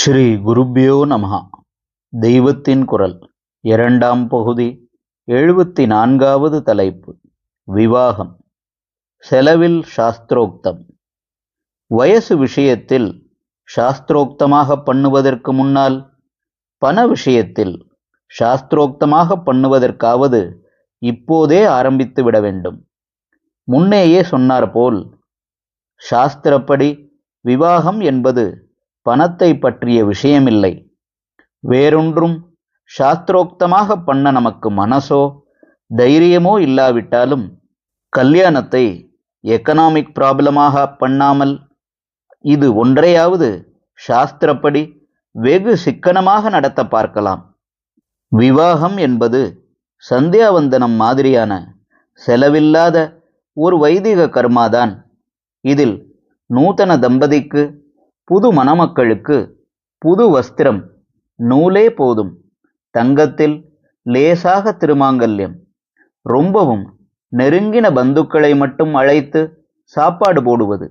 ஸ்ரீ குருப்பியோ நமஹா. தெய்வத்தின் குரல். இரண்டாம் பகுதி எழுபத்தி நான்காவது தலைப்பு விவாகம். செலவில் சாஸ்திரோக்தம். வயசு விஷயத்தில் சாஸ்திரோக்தமாக பண்ணுவதற்கு முன்னால் பண விஷயத்தில் சாஸ்திரோக்தமாக பண்ணுவதற்காவது இப்போதே ஆரம்பித்து விட வேண்டும். முன்னேயே சொன்னார் போல் சாஸ்திரப்படி விவாகம் என்பது பணத்தை பற்றிய விஷயமில்லை. வேறொன்றும் சாஸ்திரோக்தமாக பண்ண நமக்கு மனசோ தைரியமோ இல்லாவிட்டாலும் கல்யாணத்தை எக்கனாமிக் ப்ராப்ளமாக பண்ணாமல் இது ஒன்றையாவது சாஸ்திரப்படி வெகு சிக்கனமாக நடத்த பார்க்கலாம். விவாகம் என்பது சந்தியாவந்தனம் மாதிரியான செலவில்லாத ஒரு வைதிக கர்மாதான். இதில் நூதன தம்பதிக்கு புது மணமக்களுக்கு புது வஸ்திரம். நூலே போதும். தங்கத்தில் லேசாக திருமாங்கல்யம். ரொம்பவும் நெருங்கின பந்துக்களை மட்டும் அழைத்து சாப்பாடு போடுவது.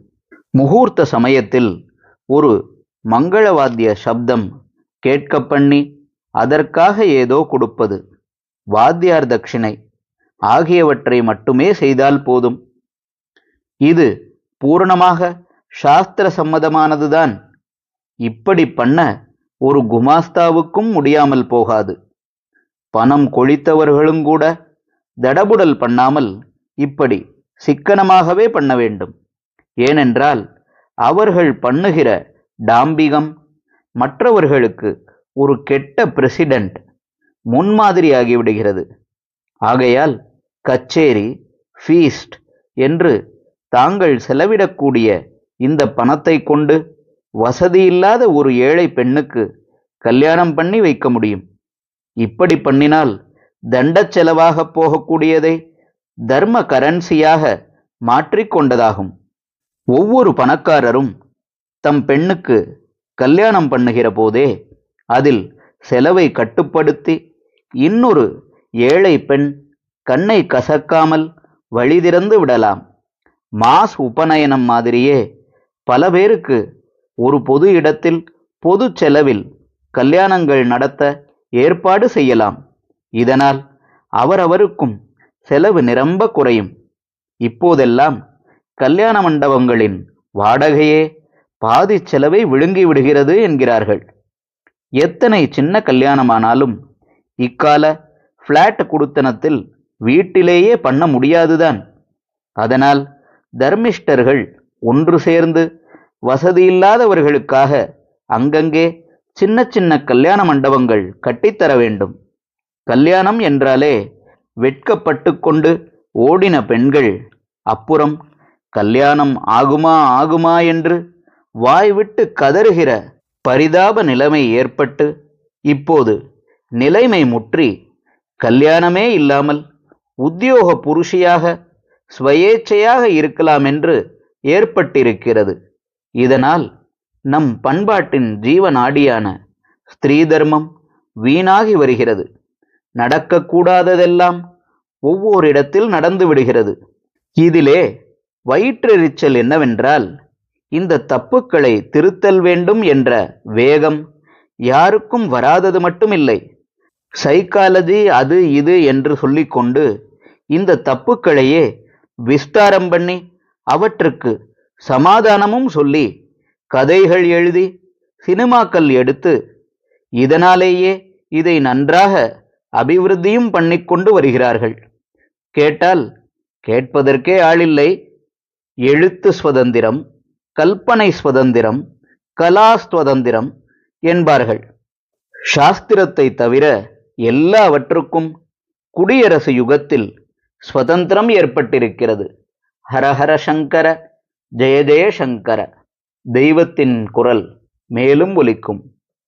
முகூர்த்த சமயத்தில் ஒரு மங்களவாத்திய சப்தம் கேட்க பண்ணி அதற்காக ஏதோ கொடுப்பது. வாத்தியார் தட்சிணை ஆகியவற்றை மட்டுமே செய்தால் போதும். இது பூரணமாக சாஸ்திர சம்மதமானதுதான் இப்படி பண்ண ஒரு குமாஸ்தாவுக்கும் முடியாமல் போகாது. பணம் கொழித்தவர்களும் கூட தடபுடல் பண்ணாமல் இப்படி சிக்கனமாகவே பண்ண வேண்டும். ஏனென்றால் அவர்கள் பண்ணுகிற டாம்பிகம் மற்றவர்களுக்கு ஒரு கெட்ட பிரசிடெண்ட் முன்மாதிரியாகிவிடுகிறது. ஆகையால் கச்சேரி ஃபீஸ்ட் என்று தாங்கள் செலவிடக்கூடிய இந்த பணத்தை கொண்டு வசதியில்லாத ஒரு ஏழை பெண்ணுக்கு கல்யாணம் பண்ணி வைக்க முடியும். இப்படி பண்ணினால் தண்டச் செலவாக போகக்கூடியதை தர்ம கரன்சியாக மாற்றிக்கொண்டதாகும் ஒவ்வொரு பணக்காரரும் தம் பெண்ணுக்கு கல்யாணம் பண்ணுகிற போதே அதில் செலவை கட்டுப்படுத்தி இன்னொரு ஏழை பெண் கண்ணை கசக்காமல் வழிதிறந்து விடலாம். மாஸ் உபநயனம் மாதிரியே பல பேருக்கு ஒரு பொது இடத்தில் பொது செலவில் கல்யாணங்கள் நடத்த ஏற்பாடு செய்யலாம். இதனால் அவரவருக்கும் செலவு நிரம்ப குறையும். இப்போதெல்லாம் கல்யாண மண்டபங்களின் வாடகையே பாதி செலவை விழுங்கி விடுகிறது என்கிறார்கள். எத்தனை சின்ன கல்யாணமானாலும் இக்கால ஃப்ளாட் குடுத்தனத்தில் வீட்டிலேயே பண்ண முடியாதுதான். அதனால் தர்மிஷ்டர்கள் ஒன்று சேர்ந்து வசதியில்லாதவர்களுக்காக அங்கங்கே சின்ன சின்ன கல்யாண மண்டபங்கள் கட்டித்தர வேண்டும். கல்யாணம் என்றாலே வெட்கப்பட்டு கொண்டு ஓடின பெண்கள் அப்புறம் கல்யாணம் ஆகுமா ஆகுமா என்று வாய் விட்டு கதறுகிற பரிதாப நிலைமை ஏற்பட்டு இப்போது நிலைமை முற்றி கல்யாணமே இல்லாமல் உத்தியோக புருஷியாக ஸ்வயேச்சையாக இருக்கலாம் என்று ஏற்பட்டிருக்கிறது. இதனால் நம் பண்பாட்டின் ஜீவநாடியான ஸ்திரீ தர்மம் வீணாகி வருகிறது. நடக்கக்கூடாததெல்லாம் ஒவ்வொரு இடத்தில் நடந்து விடுகிறது. இதிலே வயிற்றெரிச்சல் என்னவென்றால் இந்த தப்புக்களை திருத்தல் வேண்டும் என்ற வேகம் யாருக்கும் வராதது மட்டுமில்லை. சைக்காலஜி அது இது என்று சொல்லிக்கொண்டு இந்த தப்புக்களையே விஸ்தாரம் பண்ணி அவற்றுக்கு சமாதானமும் சொல்லி கதைகள் எழுதி சினிமாக்கள் எடுத்து இதனாலேயே இதை நன்றாக அபிவிருத்தியும் பண்ணிக்கொண்டு வருகிறார்கள். கேட்டால் கேட்பதற்கே ஆளில்லை. எழுத்து சுதந்திரம் கல்பனை சுதந்திரம் கலா சுதந்திரம் என்பார்கள். சாஸ்திரத்தை தவிர எல்லாவற்றுக்கும் குடியரசு யுகத்தில் சுதந்திரம் ஏற்பட்டிருக்கிறது. ஹரஹர சங்கர ஜெய ஜெய சங்கர. தெய்வத்தின் குரல் மேலும் ஒலிக்கும்.